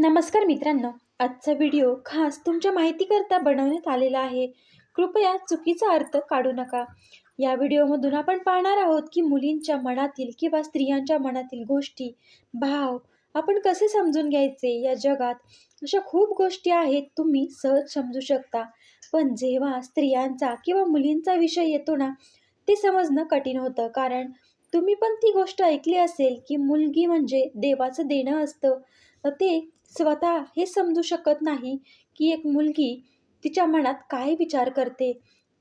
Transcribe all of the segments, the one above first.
नमस्कार मित्रांनो आजचा व्हिडिओ खास तुमच्या माहितीकरता बनवण्यात आलेला आहे. कृपया चुकीचा अर्थ काढू नका. या व्हिडिओमधून आपण पाहणार आहोत की मुलींच्या मनातील किंवा स्त्रियांच्या मनातील गोष्टी भाव आपण कसे समजून घ्यायचे? या जगात अशा खूप गोष्टी आहेत तुम्ही सहज समजू शकता. पण जेव्हा स्त्रियांचा किंवा मुलींचा विषय येतो ना ते समजणं कठीण होतं. कारण तुम्ही पण ती गोष्ट ऐकली असेल की मुलगी म्हणजे देवाचं देणं असतं. तर ते स्वतः हे समजू शकत नाही की एक मुलगी तिच्या मनात काय विचार करते.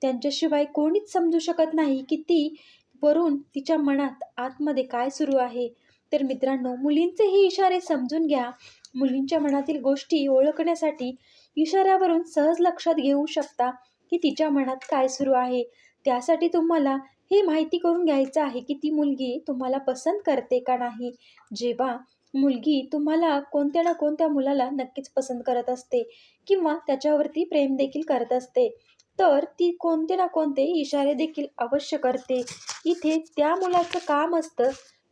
त्यांच्याशिवाय कोणीच समजू शकत नाही की ती वरून तिच्या मनात आतमध्ये काय सुरू आहे. तर मित्रांनो मुलींचे हे इशारे समजून घ्या. मुलींच्या मनातील गोष्टी ओळखण्यासाठी इशाऱ्यावरून सहज लक्षात घेऊ शकता की तिच्या मनात काय सुरू आहे. त्यासाठी तुम्हाला हे माहिती करून घ्यायचं आहे की ती मुलगी तुम्हाला पसंत करते का नाही. जेव्हा मुलगी तुम्हाला कोणत्या ना कोणत्या मुलाला नक्कीच पसंत करत असते किंवा त्याच्यावरती प्रेम देखील करत असते तर ती कोणते ना कोणते इशारे देखील अवश्य करते. इथे त्या मुलाचं काम असतं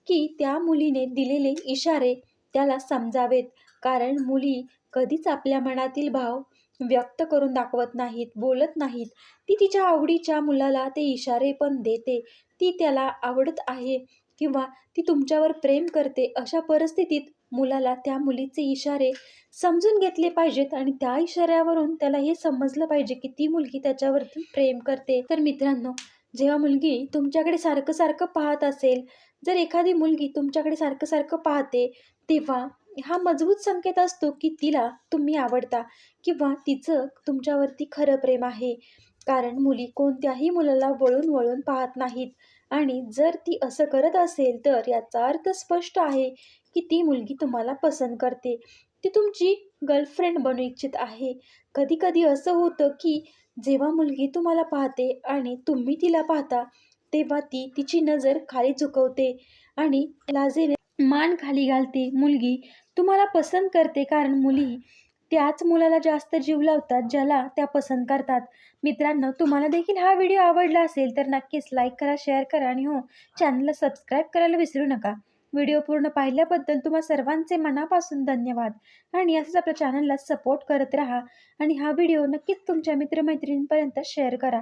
की त्या मुलीने दिलेले इशारे त्याला समजावेत कारण मुली कधीच आपल्या मनातील भाव व्यक्त करून दाखवत नाहीत बोलत नाहीत. ती तिच्या आवडीच्या मुलाला ते इशारे पण देते. ती त्याला आवडत आहे. किंवा ती तुमच्यावर प्रेम करते अशा परिस्थितीत मुलाला त्या मुलीचे इशारे समजून घेतले पाहिजेत आणि त्या इशाऱ्यावरून त्याला हे समजलं पाहिजे की ती मुलगी त्याच्यावरती प्रेम करते. तर मित्रांनो जेव्हा मुलगी तुमच्याकडे सारखं सारखं पाहत असेल जर एखादी मुलगी तुमच्याकडे सारखं सारखं पाहते तेव्हा हा मजबूत संकेत असतो की तिला तुम्ही आवडता किंवा तिचं तुमच्यावरती खरं प्रेम आहे. कारण मुली कोणत्याही मुलाला वळून वळून पाहत नाहीत. आणि जर ती असं करत असेल तर याचा अर्थ स्पष्ट आहे की ती मुलगी तुम्हाला पसंत करते. ती तुमची गर्लफ्रेंड बनू इच्छित आहे. कधी कधी असं होतं की जेव्हा मुलगी तुम्हाला पाहते आणि तुम्ही तिला पाहता तेव्हा ती तिची नजर खाली चुकवते आणि लाजेने मान खाली घालते. मुलगी तुम्हाला पसंत करते कारण मुली त्याच मुलाला जास्त जीव लावतात ज्याला त्या पसंत करतात. मित्रांनो तुम्हाला देखील हा व्हिडिओ आवडला असेल तर नक्कीच लाईक करा शेअर करा आणि हो चॅनलला सबस्क्राईब करायला विसरू नका. व्हिडिओ पूर्ण पाहिल्याबद्दल तुम्हा सर्वांचे मनापासून धन्यवाद. आणि असंच आपल्या चॅनलला सपोर्ट करत राहा. आणि हा व्हिडिओ नक्कीच तुमच्या मित्रमैत्रिणींपर्यंत शेअर करा.